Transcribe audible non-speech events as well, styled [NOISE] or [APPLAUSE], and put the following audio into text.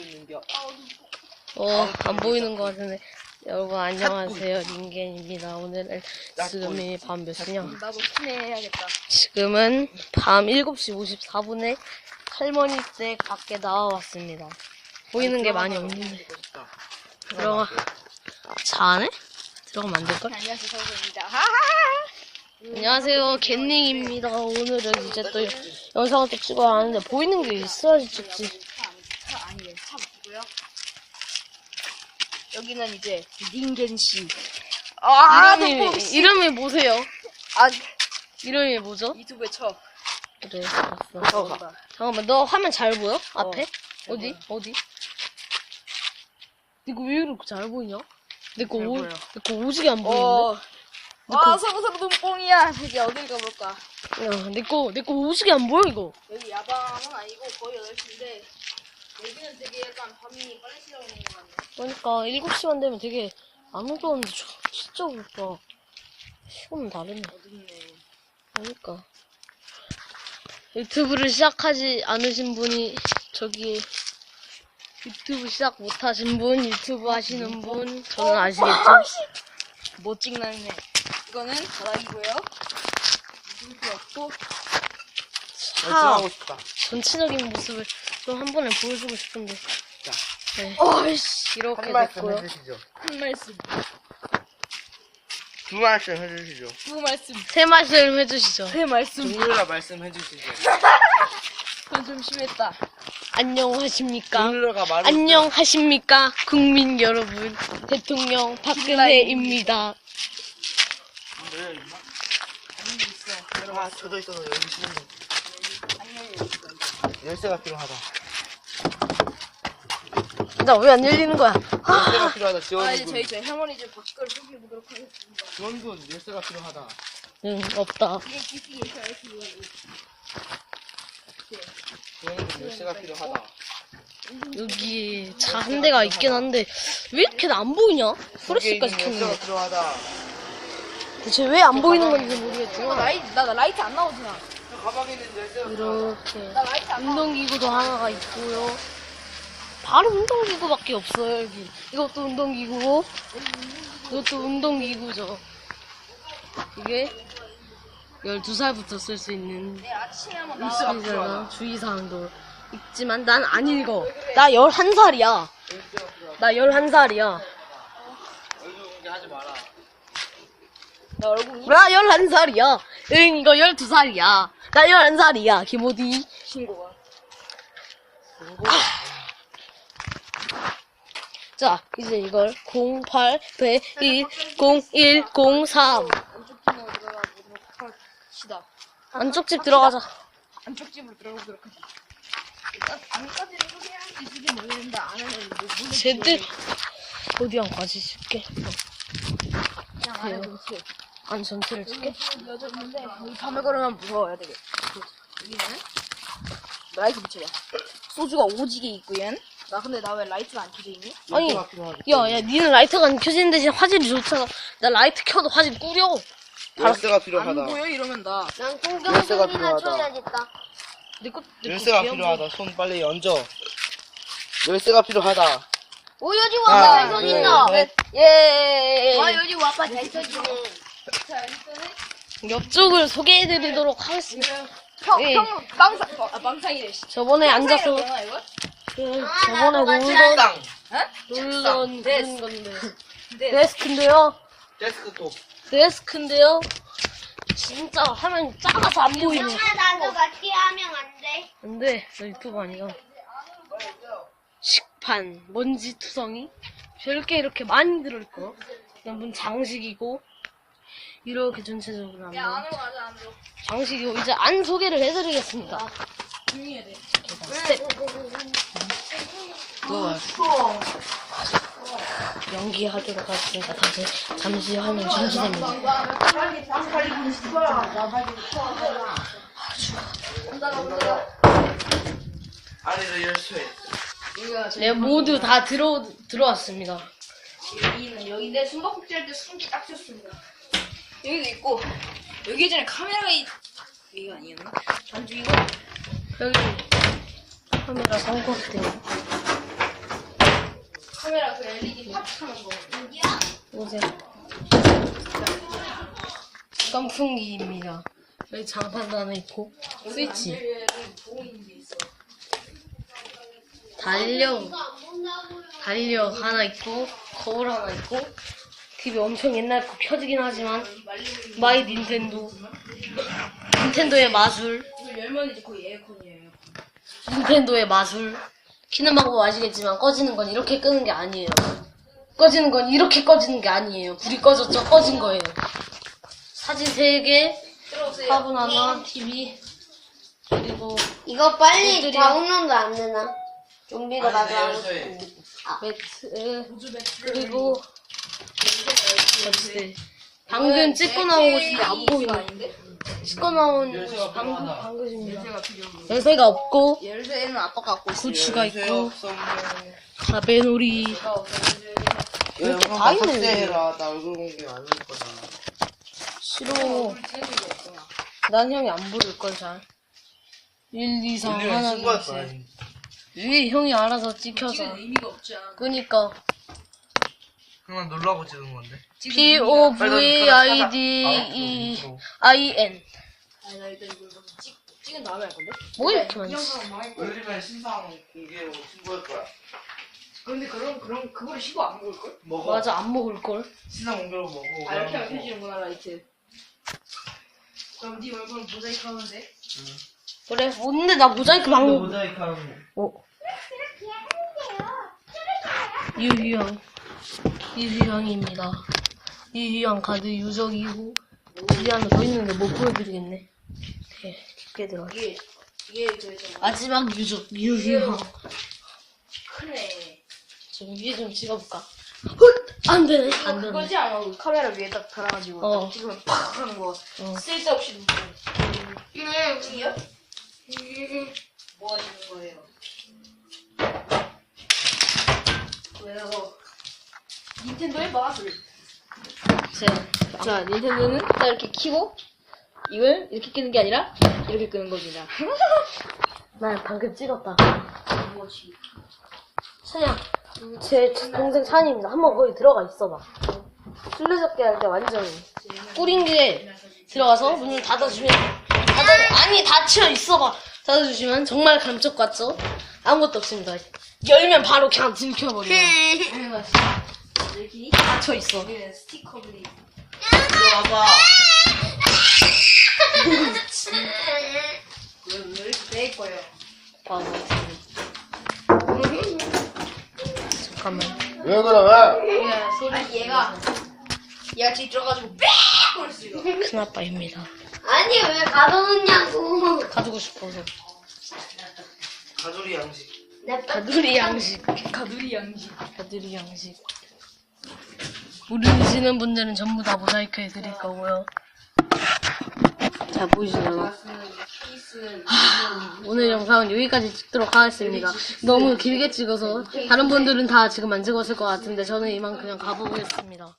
있는 겨. 어, 안 보이는 거 같은데. 여러분, 안녕하세요. 링겐입니다. 오늘은 지금이 밤 몇 시냐? 나도 친해야겠다. 지금은 밤 7시 54분에 할머니 댁 밖에 나와왔습니다. 보이는 게 많이 없는데. 들어가. 차 안에? 들어가면 안 될걸? 안녕하세요, 서울입니다. 하하하! 안녕하세요. 겐닝입니다. 오늘은 이제 또 영상을 또 찍어야 하는데, 보이는 게 있어야지 찍지. 맞고요. 여기는 이제 링겐씨. 아, 이름이, 또 씨. 이름이 뭐세요? 아, 이름이 뭐죠? 유튜브에 쳐. 그래, 알았어. 나온다. 잠깐만, 너 화면 잘 보여? 앞에? 어. 디 어디? 이거 왜 이렇게 잘 보이냐? 내거 잘 오, 보여. 내거 오지게 안 보이는데? 어. 와, 서로 눈뽕이야. 이제 어딜 가볼까? 야, 내거, 내거 오지게 안 보여, 이거. 여기 야방은 아니고 거의 8시인데, 여기는 되게 약간 밤이 빨리 시작하는 것 같네. 그러니까, 7시만 되면 되게 안 어두웠는데, 저, 진짜 그렇다. 시간은 다르네. 어둡네. 그러니까. 유튜브를 시작하지 않으신 분이, 저기, 유튜브 시작 못하신 분, 유튜브 하시는 분, 저는 아시겠죠? 못 찍나네. 이거는 바닥이고요. 물도 없고, 차, 결정하고 싶다. 전체적인 모습을 좀한 번에 보여주고 싶은데. 자. 네. 어이씨. 이렇게 한 말씀 됐고요. 해주시죠. 한 말씀. 두 말씀 해주시죠. 두 말씀. 새 말씀 해주시죠. 세 말씀. 동료라 말씀 해 주시죠. [LAUGHS] 그건 좀 심했다. 안녕하십니까? 동료가 말을 안녕하십니까? 국민 여러분. 대통령 박근혜입니다. 네, 아, 저도 있어서 여기 싫은데. 열쇠가 필요하다. 나 왜 안 열리는 거야? 열쇠가 필요하다. 아, 이제 지원군. 저희, 저희 할머니 집 밖을 소개해보도록 하겠습니다. 지원군, 열쇠가 필요하다. 응, 없다. 이게 GP에서 알수 지원군, 열쇠가 필요하다. 여기 차 한 대가 있긴 한데, 왜 이렇게 안 보이냐? 거기에 프레시가 있는 시켰는데. 열쇠가 필요하다. 대체 왜 안 보이는 건지 어, 모르겠지만. 라이트, 나, 나 라이트 안 나오잖아. 이렇게. 운동기구도 하나가 있고요. 바로 운동기구밖에 없어요, 여기. 이것도 운동기구고, 이것도 운동기구죠. 이게 12살부터 쓸 수 있는. 필요하다. 주의사항도 있지만 난 안 읽어. 나 11살이야. 열쇠가 필요하다. 나 11살이야. 얼굴 공개하지 마라. 나 얼굴 나 11살이야. 응, 이거 12살이야. 나 11살이야, 김호디. 신고가. 자, 이제 이걸 08, 101, 01, 03. 안쪽 팀으로 들어가 보도록 합시다. 안쪽 집 들어가자. 안쪽 집으로 들어가보도록 하자. 일단 안까지는 소개하는 게 이게 모르는데 안에는 뭐 물을 제들 어디 안 가지 줄게. 그냥 안에 전 체. 안 전체를 줄게. 여자 있는데 여기 밤에 걸으면 무서워야 되게. 여기는 라이트 비춰봐. 소주가 오지게 있고 얘는. 나 근데 나 왜 라이트가 안 켜져 있니? 아니, 열쇠가 필요하다. 야, 야, 니는 라이트가 안 켜지는 대신 화질이 좋잖아. 나 라이트 켜도 화질 꾸려. 열쇠가 안 필요하다. 보여 이러면 나. 난 열쇠가 필요하다. 내 것, 열쇠가 필요하다. 손 빨리 얹어. 열쇠가 필요하다. 오 요즘 하나, 와빠 잘 둘, 터진다. 셋. 예. 와 요즘 와빠 잘 터지네. 자 일단은 옆쪽을 소개해드리도록 하겠습니다. 평, 예. 평, 빵상, 어, 아, 빵상이래. 씨. 저번에 앉아서, 빵상이라고 하나, 이거? 그, 아, 저번에 놀던, 땅. 어? 놀던 데스. 건데. 근데 데스크인데요. 데스크톱. 데스크인데요. 진짜 화면 작아서 안 보이네. 형아 나도 같이 하면 안 돼. 안 돼. 나 유튜브 아니야. 식판, 먼지 투성이. 별게 이렇게 많이 들어있고. 그냥 문 장식이고. 이렇게 전체적으로 야, 한번. 안으로 가자, 안으로. 장식이고. 이제 안 소개를 해드리겠습니다. 조용히 해야 돼. 스텝. 연기하도록 하겠습니다. 다시 잠시 화면 중지됩니다. 안에서 열쇠. 네, 모두 다 들어, 들어왔습니다. 여기는 여기 내 숨바꼭질 할 때 숨기 딱 좋습니다. 여기도 있고 여기 예전에 카메라가 있... 여기가 아니었나? 단중이고 여기 카메라 삼각대. 카메라 그 LED 팍 하는 거. 보세요. 깐풍기입니다. 여기 하나 있고 스위치. 달력 달력 하나 있고 거울 하나 있고 TV 엄청 옛날 거 켜지긴 하지만 마이 닌텐도 닌텐도의 마술 이거 열면 이제 거의 에어컨이에요. 닌텐도의 마술 키는 방법 아시겠지만 꺼지는 건 이렇게 끄는 게 아니에요 꺼지는 건 이렇게 꺼지는 게 아니에요 불이 꺼졌죠 꺼진 거예요 사진 3개 들어오세요. 화분 하나 TV 그리고 이거 빨리 애들이요? 다운로드 안 되나? 좀비가 나도 네, 하고 열쇠. 싶은데. 매트 배틀. 그리고 글쎄 방금 찍고 나온 곳인데 안 보이네 아닌데? 찍고 나온 방금. 방금입니다 열쇠가 없고 열쇠는 아빠가 갖고 있어. 고추가 있고 가베놀이 이렇게 다 있네, 삭제해라. 나 얼굴 공개 안 할 거잖아. 싫어. 난 형이 안 부를 걸 잘 1, 2, 3 우리가 하나 신고할 둘 거야. 셋왜 형이 알아서 찍혀서 지금 의미가 없지 않아. 그니까 그냥 놀라고 찍은 건데. P O V I D E I N 찍은 다음에 할 건데. 뭐 거야. 요즘에 신상 공개로 신고할 거야. 근데 그럼 그럼 그거를 시고 안 먹을 걸? 먹어. 맞아 안 먹을 걸 신상 공개로 먹어. 아 이렇게 하면 먹어. 펴지는구나 라이트. 그럼 네 얼굴은 모자이크 하면 돼? 그래 뭔데 나 모자이크 방금 모자이크 거. 어. 유희왕 유희왕입니다 유희왕 카드 유적이고 뒤에 하나 더 있는데 못 보여드리겠네 네, 깊게 들어 이게 이게 저저 마지막 유적 유희왕 크네. 좀 위에 좀 찍어볼까 훗! 안 되네 안 되네 그거지 않아? 그 카메라 위에 딱 달아가지고 어. 딱 찍으면 팍 하는 거. 어. 쓸데없이 누르고. 음, 이요? 뭐 하시는 거예요? 왜요? 닌텐도의 마술. 제 자, 닌텐도는 딱 이렇게 키고 이걸 이렇게 끄는 게 아니라 이렇게 끄는 겁니다. [LAUGHS] 나 방금 찍었다. 뭐지? 찬이야 제 동생 찬이입니다. 한번 거기 들어가 있어 봐. 술래잡기 할 때 완전 꿀인 게 들어가서 문을 닫아주면 닫아 아니 닫혀 있어 봐. 닫아주시면 정말 감쪽 같죠? 아무것도 없습니다. 열면 바로 그냥 들켜버려요 [LAUGHS] 이렇게 닫혀 있어 이렇게 돼 거예요? 바보 잠깐만 왜 그래? 얘가 소리 얘가 얘가 지금 들어가지고 빽 그랬어 이거. 큰아빠입니다 아니 왜 가둬놓냐고. 가두고 싶어서 가조리 양식. 내 가두리 양식 가두리 양식. 가두리 양식 모르시는 분들은 전부 다 모자이크 해드릴 거고요 잘 보이시나요? 피스는 오늘 영상은 여기까지 찍도록 하겠습니다. 너무 길게 찍어서 다른 분들은 다 지금 안 찍었을 것 같은데 저는 이만 그냥 가보겠습니다.